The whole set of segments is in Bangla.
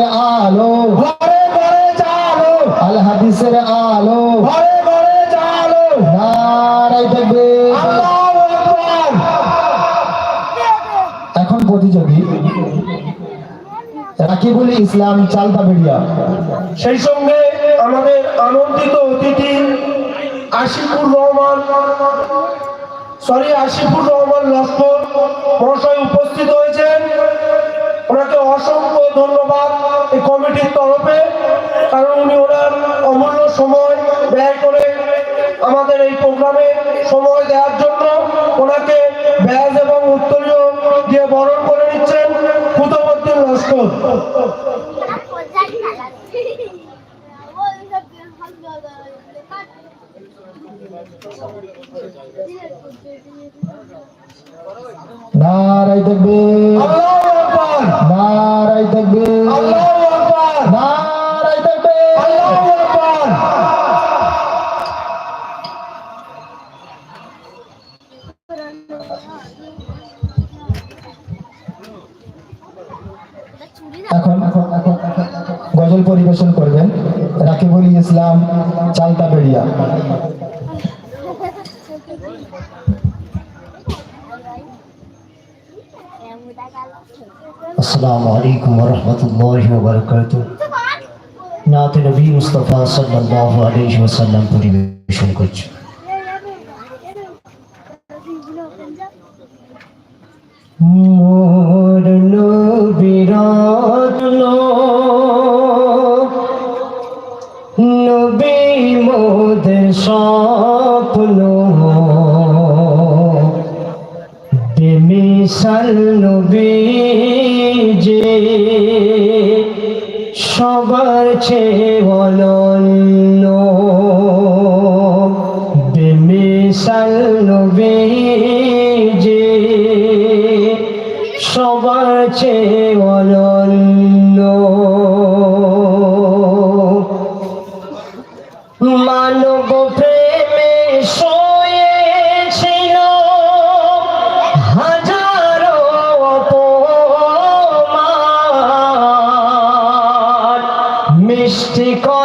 আলো চালো আল হাদিসের আলো চালো নারাই থাকবে। এখন প্রতিযোগী, রাকিবুল ইসলাম চালতা বেড়িয়া সেই সঙ্গে আমাদের আনন্দিত অতিথি আশিকুর রহমান। সরি, আশিকুর রহমান লস্কর মহাশয় উপস্থিত। ধন্যবাদ এই কমিটির তরফে, কারণ উনি ওনার অমূল্য সময় ব্যয় করে আমাদের এই প্রোগ্রামে সময় দেওয়ার জন্য ওনাকে ব্যাজ এবং উত্তরীয় দিয়ে বরণ করে নিচ্ছেন। কুতবদ্দিন লস্কর। নারাই থাকবে গজল পরিবেশন করবেন রাকিবুল ইসলাম চালতা বেড়িয়া السلام عليكم ورحمة الله وبركاته নাতে নবী মুস্তফা সাল্লাল্লাহু আলাইহি ওয়াসাল্লাম পরিবেশন করছে মোর যে সবার চেয়ে অনন্য। বেমিশাল নবী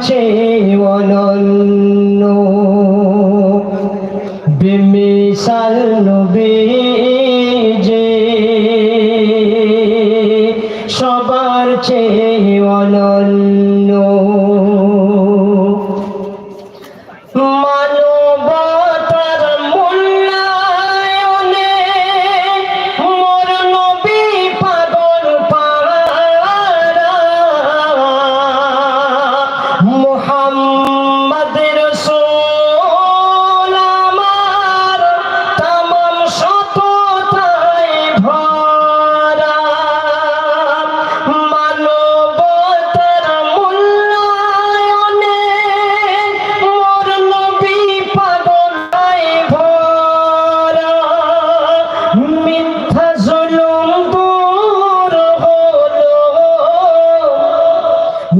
সবার চেয়ে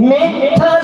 মিথ্যা